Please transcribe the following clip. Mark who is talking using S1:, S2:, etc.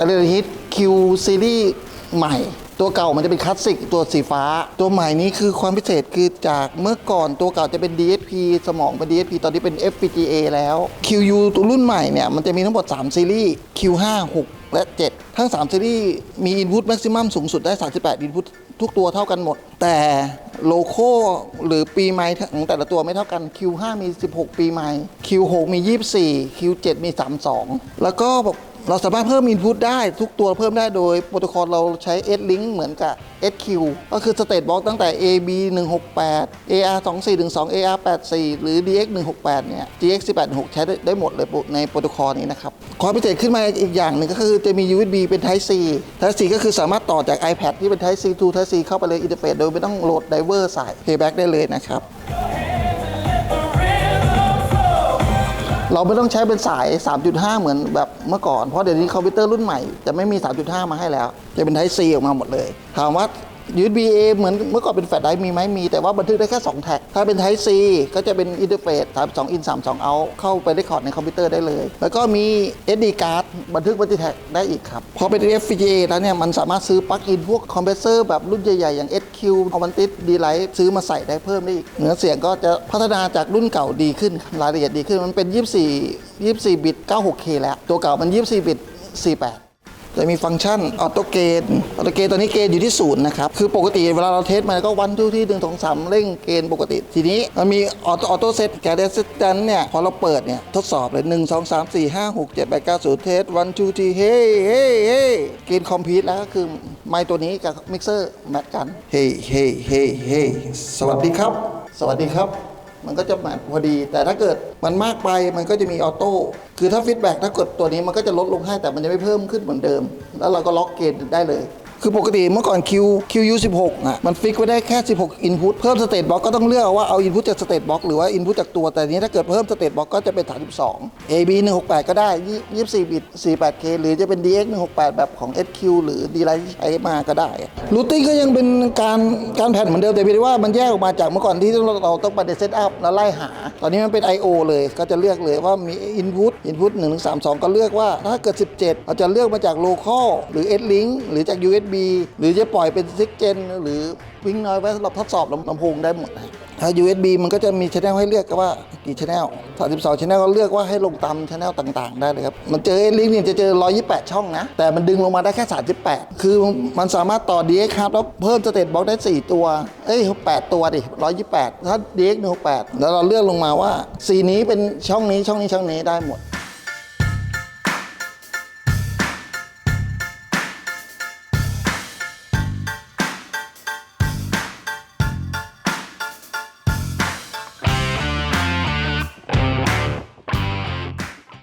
S1: อะไรฮิตคิวซีรีส์ใหม่ ตัวเก่ามันจะเป็นคลาสสิกตัวสีฟ้า ตัวใหม่นี้คือความพิเศษคือจากเมื่อก่อนตัวเก่าจะเป็น DSP สมองเป็น DSP ตอนนี้เป็น FPGA แล้ว QU ตัวรุ่นใหม่เนี่ย มันจะมีทั้งหมด 3 ซีรีส์ Q5 6 และ 7 ทั้ง 3 ซีรีส์มี Input Maximum สูงสุดได้ 38 Input ทุกตัวเท่ากันหมด แต่โลโก้หรือปีไม้ของแต่ละตัวไม่เท่ากัน Q5 มี 16 ปีไม้ Q6 มี 24 Q7 มี 32 แล้วก็บอก เราสามารถเพิ่ม Input ได้ทุกตัวเพิ่มได้โดยโปรโตคอลเราใช้ S-Link เหมือนกับ SQ ก็คือ State Box ตั้งแต่ AB 168 AR 2412 AR 84หรือ DX 168เนี่ย GX 18 6ใช้ได้ได้หมดเลยในโปรโตคอลนี้นะครับ ความพิเศษขึ้นมาอีกอย่างหนึ่งก็คือจะมี USB เป็น Type C Type C ก็คือสามารถต่อจาก iPad ที่เป็น Type C to Type C เข้าไปเลยอินเทอร์เฟซโดยไม่ต้องโหลดไดเวอร์ใส่ Playback ได้เลยนะครับ เราไม่ต้องใช้เป็นสาย 3.5 เหมือนแบบเมื่อก่อน เพราะเดี๋ยวนี้คอมพิวเตอร์รุ่นใหม่จะไม่มี 3.5 มาให้แล้ว จะเป็น Type C ออกมาหมดเลย ถามว่า USB A เหมือนเมื่อก่อนเป็นแฟลชไดรฟ์มีไหมมี แต่ว่าบันทึกได้แค่ 2 แท็ก ถ้าเป็น Type C ก็จะเป็นอินเทอร์เฟซ32 in 32 out เข้าไปได้คอร์ดในคอมพิวเตอร์ได้เลย แล้วก็มี SD card บันทึกบันทึกแท็กได้อีกครับ พอเป็น FPGA แล้วเนี่ย มันสามารถซื้อปลั๊กอินพวกคอมเพรสเซอร์แบบรุ่นใหญ่ๆ อย่าง SQ a v a n t i s D-Lite ซื้อมาใส่ได้เพิ่มได้อีกเนื้อเสียงก็จะพัฒนาจากรุ่นเก่าดีขึ้นรายละเอียดดีขึ้นมันเป็น 24 24 บิต 96K แล้วตัวเก่ามัน 24 บิต 48 จะมีฟังก์ชันออโต้เกณฑ์ออโต้เกณฑ์ตัวนี้เกณฑ์อยู่ที่ศูนย์นะครับ คือปกติเวลาเราเทสมันก็วันทุกที่หนึ่งสองสามเร่งเกณฑ์ปกติ ทีนี้มันมีออโต้ออโต้เซตแกเดสตันเนี่ย พอเราเปิดเนี่ย ทดสอบเลย1 2 3 4 5 6 7 8 9 0เทสวันทูทีเฮ้เฮ้เฮ้เกณฑ์คอมพิวต์แล้วก็คือไมค์ตัวนี้กับมิกเซอร์แมทกันเฮ้เฮ้เฮ้เฮ้สวัสดีครับ สวัสดีครับ มันก็จะแมทพอดี แต่ถ้าเกิดมันมากไปมันก็จะมีออโต้คือถ้าฟีดแบ็กถ้ากดตัวนี้มันก็จะลดลงให้แต่มันจะไม่เพิ่มขึ้นเหมือนเดิม แล้วเราก็ล็อกเกณฑ์ได้เลย คือปกติเมื่อก่อน Q QU 16อะมันฟิกไว้ได้แค่ 16 input เพิ่มสเตตบ็อกก็ต้องเลือกว่าเอา input จากสเตตบ็อกหรือว่า input จากตัว แต่ทีนี้ถ้าเกิดเพิ่มสเตตบ็อกก็จะเป็น 32 AB 168 ก็ได้ 24 บิต 48K หรือจะเป็น DX 168 แบบของ SQ หรือ D-Lite ที่ใช้มาก็ได้รูทติ้งก็ยังเป็นการการแผ่นเหมือนเดิมแต่เพียงแต่ว่ามันแยกออกมาจากเมื่อก่อนที่เราเราต้องไปเซตอัพแล้วไล่หา ตอนนี้มันเป็น I/O เลยก็จะเลือกเลยว่ามี input input 1 1 3 2 ก็เลือกว่าถ้าเกิด 17 เราจะเลือกมาจาก local หรือ S-Link หรือจาก USB หรือจะปล่อยเป็น6 gen หรือวิ่งน้อยไว้สำหรับทดสอบลำลำโพงได้หมดถ้า USB มันก็จะมีช anel ให้เลือกก็ว่ากี่ช anel 32ช anel ก็เลือกว่าให้ลงตามช anel ต่างๆ ได้เลยครับ มันเจอ S-Link เนี่ยจะเจอ 128 ช่องนะ แต่มันดึงลงมาได้แค่ 38 คือมันสามารถต่อ DX ครับแล้วเพิ่มสเตตบ็อกได้ 4 ตัว เอ้ย 8 ตัวดิ 128 ถ้า DX 168 แล้วเราเลือกลงมาว่าสีนี้เป็นช่องนี้ช่องนี้ช่องนี้ได้หมด